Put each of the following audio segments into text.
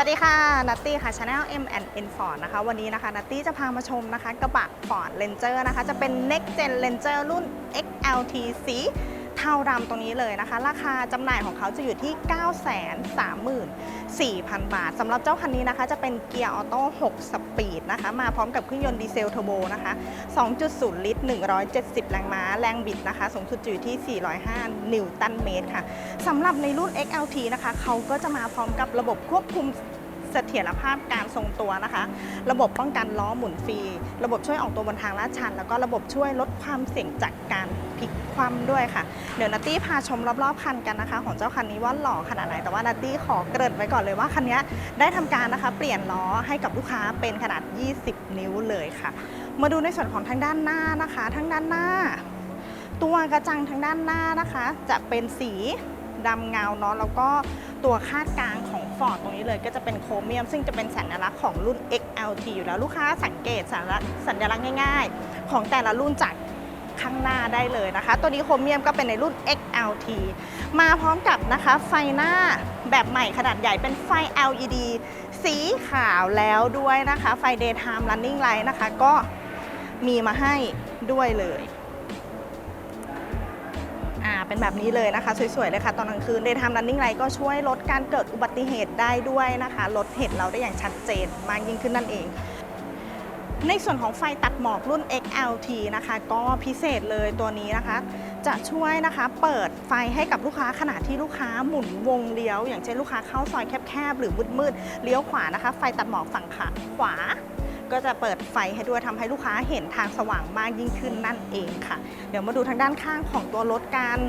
สวัสดีค่ะ นัตตี้ค่ะ Channel M and N Ford นะคะ วันนี้นะคะนัตตี้จะพามาชมนะคะ กระบะ Ford Ranger นะคะ จะเป็น Next Gen Ranger รุ่น XLT สีาดำตรงนี้เลยนะคะ ราคาจำหน่ายของเขาจะอยู่ที่ 934,000 บาทสำหรับเจ้าคันนี้นะคะ จะเป็นเกียร์ออโต้6สปีดนะคะ มาพร้อมกับเครื่องยนต์ดีเซลเทอร์โบนะคะ 2.0 ลิตร 170 แรงม้า แรงบิดนะคะ สูงสุดจะอยู่ที่ 405 นิวตันเมตรค่ะสำหรับในรุ่น XLT นะคะ เขาก็จะมาพร้อมกับระบบควบคุม เสถียรภาพการทรงตัวนะคะ ระบบป้องกันล้อหมุนฟรี ระบบช่วยออกตัวบนทางลาดชัน แล้วก็ระบบช่วยลดความเสี่ยงจากการพลิกคว่ำด้วยค่ะ เดี๋ยวนัตตี้พาชมรอบๆคันกันนะคะ ของเจ้าคันนี้ว่าหล่อขนาดไหน แต่ว่านัตตี้ขอเกริ่นไว้ก่อนเลยว่าคันนี้ได้ทำการนะคะเปลี่ยนล้อให้กับลูกค้าเป็นขนาด 20 นิ้วเลยค่ะ มาดูในส่วนของทางด้านหน้านะคะทั้งด้านหน้า ตัวกระจังทางด้านหน้านะคะ จะเป็นสีดำเงาเนาะแล้วก็ตัวคาดกลางของ ฟอร์ดตรงนี้เลยก็จะเป็นโครเมียม ซึ่งจะเป็นสัญลักษณ์ของรุ่น XLT อยู่แล้วลูกค้าสังเกตสัญลักษณ์สัญลักษณ์ง่าย ๆ ของแต่ละรุ่นจากข้างหน้าได้เลยนะคะ ตัวนี้โครเมียมก็เป็นในรุ่น XLT มาพร้อมกับนะคะไฟหน้าแบบใหม่ขนาดใหญ่เป็นไฟ LED สีขาวแล้วด้วยนะคะ ไฟ daytime running light นะคะ ก็มีมาให้ด้วยเลย เป็นแบบนี้เลยนะคะ สวยๆเลยค่ะ ตอนกลางคืน Daytime Running Light ก็ช่วยลดการเกิดอุบัติเหตุได้ด้วยนะคะ ลดเหตุเราได้อย่างชัดเจนมากยิ่งขึ้นนั่นเองในส่วนของไฟตัดหมอกรุ่น XLT นะคะ ก็พิเศษเลยตัวนี้นะคะ จะช่วยนะคะเปิดไฟให้กับลูกค้าขณะที่ลูกค้าหมุนวงเลี้ยว อย่างเช่นลูกค้าเข้าซอยแคบๆ หรือมืดๆเลี้ยวขวานะคะ ไฟตัดหมอกฝั่งขาขวา ก็จะเปิดไฟให้ด้วยทำให้ลูกค้าเห็นทางสว่างมากยิ่งขึ้นนั่นเองค่ะ เดี๋ยวมาดูทางด้านข้างของตัวรถกัน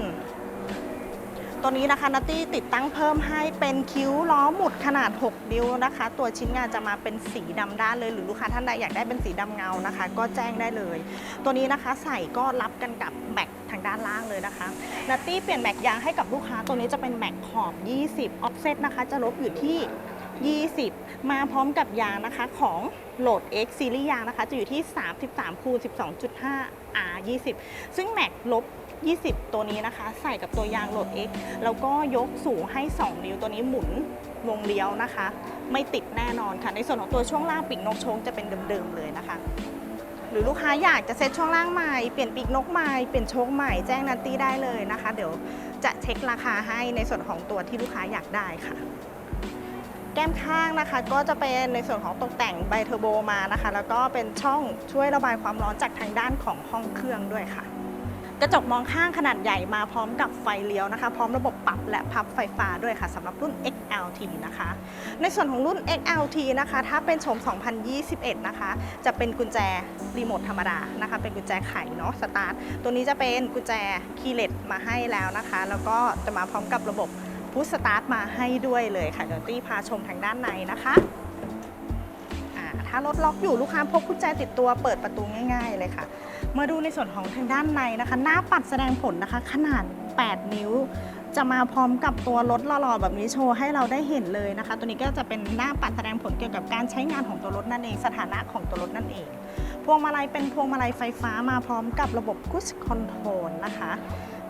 ตัวนี้นะคะนัตตี้ติดตั้งเพิ่มให้เป็นคิ้วล้อหมุดขนาด 6 นิ้วนะคะ ตัวชิ้นงานจะมาเป็นสีดำด้านเลย หรือลูกค้าท่านใดอยากได้เป็นสีดำเงานะคะ ก็แจ้งได้เลย ตัวนี้นะคะใส่ก็รับกันกับแม็กทางด้านล่างเลยนะคะนัตตี้เปลี่ยนแม็กยางให้กับลูกค้าตัวนี้จะเป็นแม็กขอบ 20 ออฟเซตนะคะ จะลบอยู่ที่ 20 มาพร้อมกับยางนะคะของโหลด X ซีรีส์ยางนะคะ จะอยู่ที่ 33คูณ12.5 R 20 ซึ่งแม็กลบ 20 ตัวนี้นะคะ ใส่กับตัวยางโหลด X แล้วก็ยกสูงให้ 2 นิ้วตัวนี้หมุนวงเลี้ยวนะคะ ไม่ติดแน่นอนค่ะ ในส่วนของตัวช่วงล่างปีกนกชงจะเป็นเดิมๆเลยนะคะ หรือลูกค้าอยากจะเซ็ตช่วงล่างใหม่ เปลี่ยนปีกนกใหม่ เปลี่ยนโชคใหม่ แจ้งนัตตี้ได้เลยนะคะ เดี๋ยวจะเช็คราคาให้ในส่วนของตัวที่ลูกค้าอยากได้ค่ะ แก้มข้างนะคะ ก็จะเป็นในส่วนของตกแต่งไบเทอร์โบมานะคะ แล้วก็เป็นช่องช่วยระบายความร้อนจากทางด้านของห้องเครื่องด้วยค่ะ กระจกมองข้างขนาดใหญ่มาพร้อมกับไฟเลี้ยวนะคะ พร้อมระบบปรับและพับไฟฟ้าด้วยค่ะสำหรับรุ่น XLT นะคะ ในส่วนของรุ่น XLT นะคะ ถ้าเป็นโฉม 2021 นะคะ จะเป็นกุญแจรีโมทธรรมดานะคะ เป็นกุญแจไขเนาะสตาร์ทตัวนี้จะเป็นกุญแจคีย์เลสมาให้แล้วนะคะ แล้วก็จะมาพร้อมกับระบบ พุชสตาร์ทมาให้ด้วยเลยค่ะเดี๋ยวตี้พาชมทางด้านในนะคะถ้ารถล็อกอยู่ลูกค้าพกกุญแจติดตัวเปิดประตูง่าย ๆ เลยค่ะ มาดูในส่วนของทางด้านในนะคะ หน้าปัดแสดงผลนะคะ ขนาด 8 นิ้ว จะมาพร้อมกับตัวรถหล่อๆแบบนี้โชว์ให้เราได้เห็นเลยนะคะ ตัวนี้ก็จะเป็นหน้าปัดแสดงผลเกี่ยวกับการใช้งานของตัวรถนั่นเอง สถานะของตัวรถนั่นเอง พวงมาลัยเป็นพวงมาลัยไฟฟ้ามาพร้อมกับระบบพุชคอนโทรลนะคะ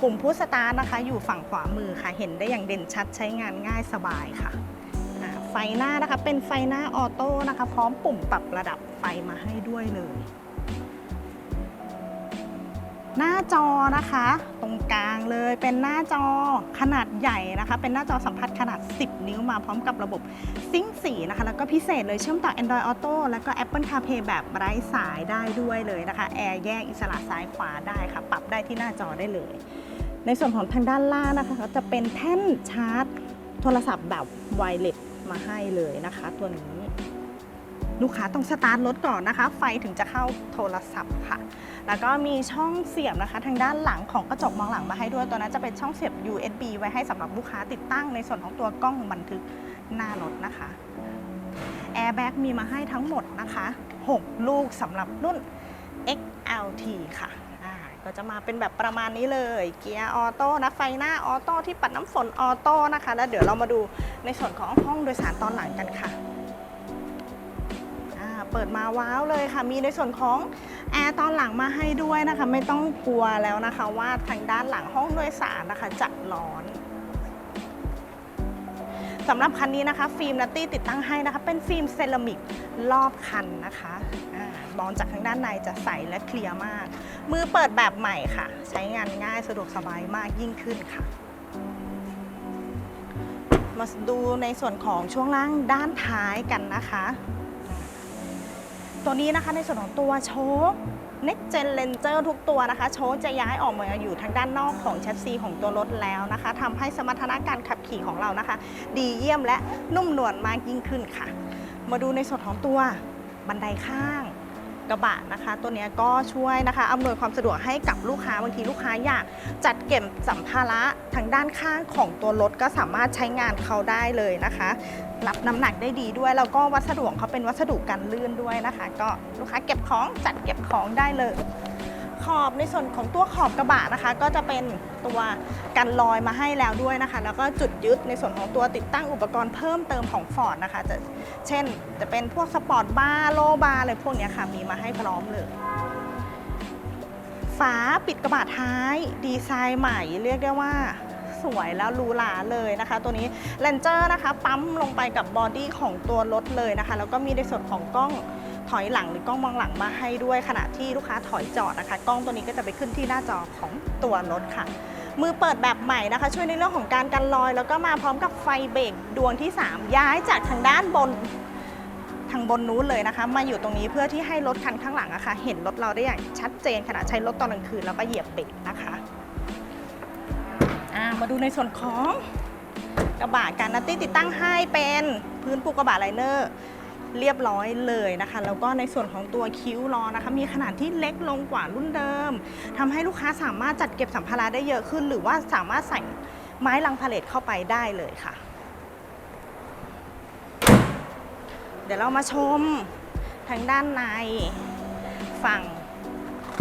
ปุ่มพุชสตาร์ทนะคะ อยู่ฝั่งขวามือค่ะ เห็นได้อย่างเด่นชัดใช้งานง่ายสบายค่ะ ไฟหน้านะคะเป็นไฟหน้าออโต้นะคะ พร้อมปุ่มปรับระดับไฟมาให้ด้วยเลย หน้าจอนะคะ ตรงกลางเลยเป็นหน้าจอขนาดใหญ่นะคะ เป็นหน้าจอสัมผัสขนาด 10 นิ้วมาพร้อมกับระบบซิงค์สีนะคะ แล้วก็พิเศษเลยเชื่อมต่อ Android Auto แล้วก็ Apple CarPlay แบบไร้สายได้ด้วยเลยนะคะ แอร์แยกอิสระซ้ายขวาได้ค่ะ ปรับได้ที่หน้าจอได้เลย ในส่วนของทางด้านล่างนะคะก็จะเป็นแท่นชาร์จ โทรศัพท์แบบไวเลสมาให้เลยนะคะ ตัวนี้ลูกค้าต้องสตาร์ทรถก่อนนะคะ ไฟถึงจะเข้าโทรศัพท์ค่ะ แล้วก็มีช่องเสียบนะคะ ทางด้านหลังของกระจกมองหลังมาให้ด้วย ตัวนั้นจะเป็นช่องเสียบ USB ไว้ให้สำหรับลูกค้าติดตั้งในส่วนของตัวกล้องบันทึกหน้ารถนะคะแอร์แบ็กมีมาให้ทั้งหมดนะคะ 6 ลูกสำหรับรุ่น XLT ค่ะ ก็จะมาเป็นแบบประมาณนี้เลย เกียร์ออโต้นะไฟหน้าออโต้ที่ปัดน้ำฝนออโต้นะคะ แล้วเดี๋ยวเรามาดูในส่วนของห้องโดยสารตอนหลังกันค่ะเปิดมาว้าวเลยค่ะ มีในส่วนของแอร์ตอนหลังมาให้ด้วยนะคะ ไม่ต้องกลัวแล้วนะคะ ว่าทางด้านหลังห้องโดยสารนะคะจะร้อน สำหรับคันนี้นะคะ ฟิล์มนัตตี้ติดตั้งให้นะคะ เป็นฟิล์มเซรามิกรอบคันนะคะมองจากข้างด้านในจะใสและเคลียร์มาก มือเปิดแบบใหม่ค่ะ ใช้งานง่ายสะดวกสบายมากยิ่งขึ้นค่ะ มาดูในส่วนของช่วงล่างด้านท้ายกันนะคะ ตัวนี้นะคะในส่วนของตัวโชค Next Gen Ranger ทุกตัวนะคะ โชคจะย้ายออกมาอยู่ทางด้านนอกของแชสซีของตัวรถแล้วนะคะทำให้สมรรถนะการขับขี่ของเรานะคะ ดีเยี่ยมและนุ่มนวลมากยิ่งขึ้นค่ะ มาดูในส่วนของตัวบันไดข้าง กระบะนะคะ ตัวนี้ก็ช่วยนะคะอำนวยความสะดวกให้กับลูกค้าบางทีลูกค้าอยากจัดเก็บสัมภาระทางด้านข้างของตัวรถก็สามารถใช้งานเขาได้เลยนะคะ รับน้ำหนักได้ดีด้วย แล้วก็วัสดุของเขาเป็นวัสดุกันลื่นด้วยนะคะ ก็ลูกค้าเก็บของจัดเก็บของได้เลย ขอบในส่วนของตัวขอบกระบะนะคะ ก็จะเป็นตัวกันรอยมาให้แล้วด้วยนะคะ แล้วก็จุดยึดในส่วนของตัวติดตั้งอุปกรณ์เพิ่มเติมของ Ford นะคะจะเช่นจะเป็นพวกสปอร์ตบาร์โลบาร์อะไรพวกนี้ค่ะมีมาให้พร้อมเลยฝาปิดกระบะท้ายดีไซน์ใหม่เรียกได้ว่าสวยแล้วรูหราเลยนะคะ ตัวนี้ r a n เจอร์นะคะ ปั๊มลงไปกับบอดี้ของตัวรถเลยนะคะ แล้วก็มีในส่วนของกล้อง ถอยหลังหรือกล้องมองหลังมาให้ด้วยขณะที่ลูกค้าถอยจอดนะคะ กล้องตัวนี้ก็จะไปขึ้นที่หน้าจอของตัวรถค่ะ มือเปิดแบบใหม่นะคะ ช่วยในเรื่องของการกันรอย แล้วก็มาพร้อมกับไฟเบรกดวงที่ 3 ย้ายจากทางด้านบนทางบนนู้นเลยนะคะ มาอยู่ตรงนี้เพื่อที่ให้รถคันข้างหลังอะคะ่ะเห็นรถเราได้อย่างชัดเจนขณะใช้รถตอนกลางคืนแล้วก็เหยียบเบรกนะคะมาดูในส่วนของกระบะการนัตตี้ติดตั้งให้เป็นพื้นปูกระบะไลเนอร์ เรียบร้อยเลยนะคะ แล้วก็ในส่วนของตัวคิ้วล้อนะคะ มีขนาดที่เล็กลงกว่ารุ่นเดิมทำให้ลูกค้าสามารถจัดเก็บสัมภาระได้เยอะขึ้น หรือว่าสามารถใส่ไม้ลังพาเลทเข้าไปได้เลยค่ะ เดี๋ยวเรามาชมทางด้านในฝั่ง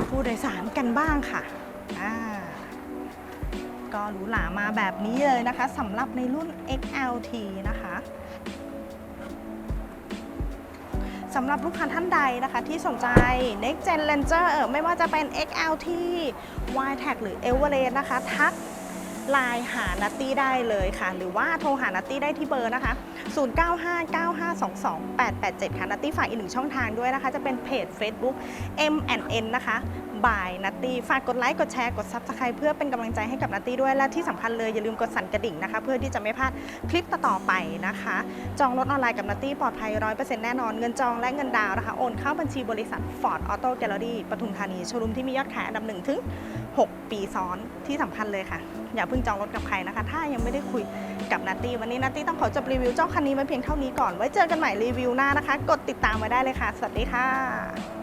ผู้โดยสารกันบ้างค่ะก็หรูหรามาแบบนี้เลยนะคะสำหรับในรุ่น XLT นะคะ สำหรับลูกค้าท่านใดนะคะที่สนใจ Next Gen Ranger เอ่อไม่ว่าจะเป็น XLT y t a g หรือ Everest นะคะ ทักไลน์หานัตตี้ได้เลยค่ะ หรือว่าโทรหานัตตี้ได้ที่เบอร์นะคะ 0959522887 ค่ะ นัตตี้ฝากอีกหนึ่งช่องทางด้วยนะคะ จะเป็นเพจ Facebook M&N นะคะ บายนัตตี้ฝากกดไลค์กดแชร์กด Subscribe เพื่อเป็นกำลังใจให้กับนัตตี้ด้วยและที่สำคัญเลยอย่าลืมกดสั่นกระดิ่งนะคะ เพื่อที่จะไม่พลาดคลิปต่อๆไปนะคะ จองรถออนไลน์กับนัตตี้ปลอดภัย 100%แน่นอนเงินจองและเงินดาวน์นะคะ โอนเข้าบัญชีบริษัท Ford Auto Gallery ปทุมธานีโชว์รูมที่มียอดขายอันดับหนึ่งถึง 6 ปีซ้อนที่สำคัญเลยค่ะ อย่าเพิ่งจองรถกับใครนะคะ ถ้ายังไม่ได้คุยกับนัตตี้วันนี้นัตตี้ต้องขอจบรีวิวเจ้าคันนี้ไว้เพียงเท่านี้ก่อนไว้เจอกันใหม่รีวิวหน้านะคะ กดติดตามไว้ได้เลยค่ะ สวัสดีค่ะ